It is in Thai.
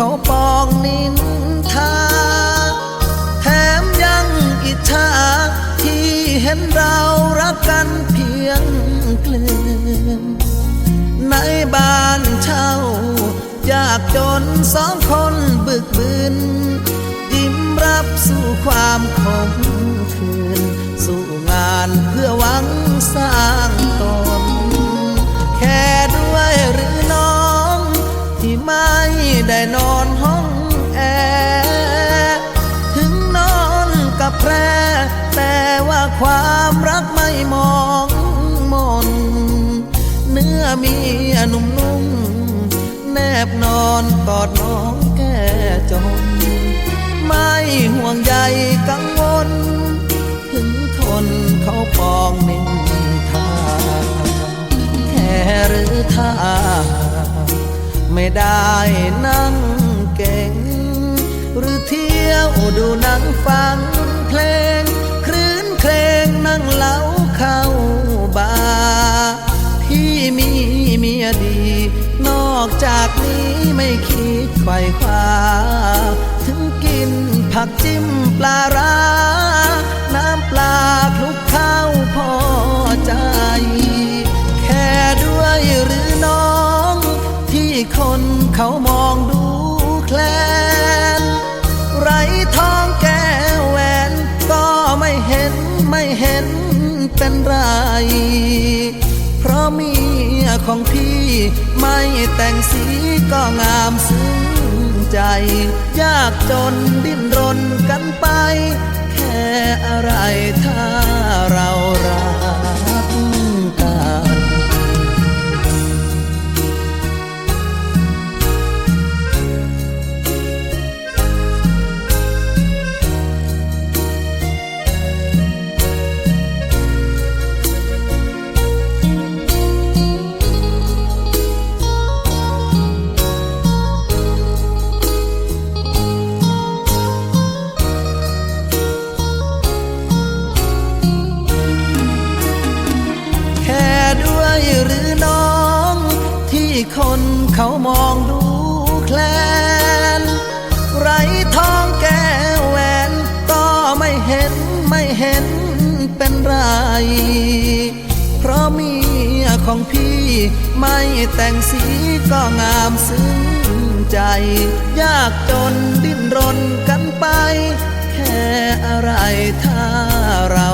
เขาปองนินทา แถมยังอิจฉาที่เห็นเรารักกันเพียงเกลือนในบ้านเช่ายากจนสองคนบึกบืนยิ้มรับสู่ความขม ความรักไม่มองมน เนื้อมียหนุ่มแนบนอนกอดน้องแก่จน ไม่ห่วงใยกังวล ถึงคนเขาปองนินทาแค่หรือถ้าไม่ได้นั่งเก่ง หรือเที่ยวดูหนังฟังเพลง คิดไขว่คว้า ถึงกินผักจิ้มปลาร้า น้ำปลาคลุกข้าวพอใจ แค่ด้วยหรือน้อง ที่คนเขามองดูแคลน ไรทองแก้วแหวนก็ไม่เห็นไม่เห็นเป็นไร เมียของพี่ไม่แต่งสีก็งามซึ้งใจ ยากจนดิ้นรนกันไป แค่อะไรถ้าเรา คนเขามองดูแคลน ไรทองแก้แหวนก็ไม่เห็นไม่เห็นเป็นไร เพราะเมียของพี่ไม่แต่งสีก็งามซึ้งใจ ยากจนดิ้นรนกันไป แค่อะไรถ้าเรา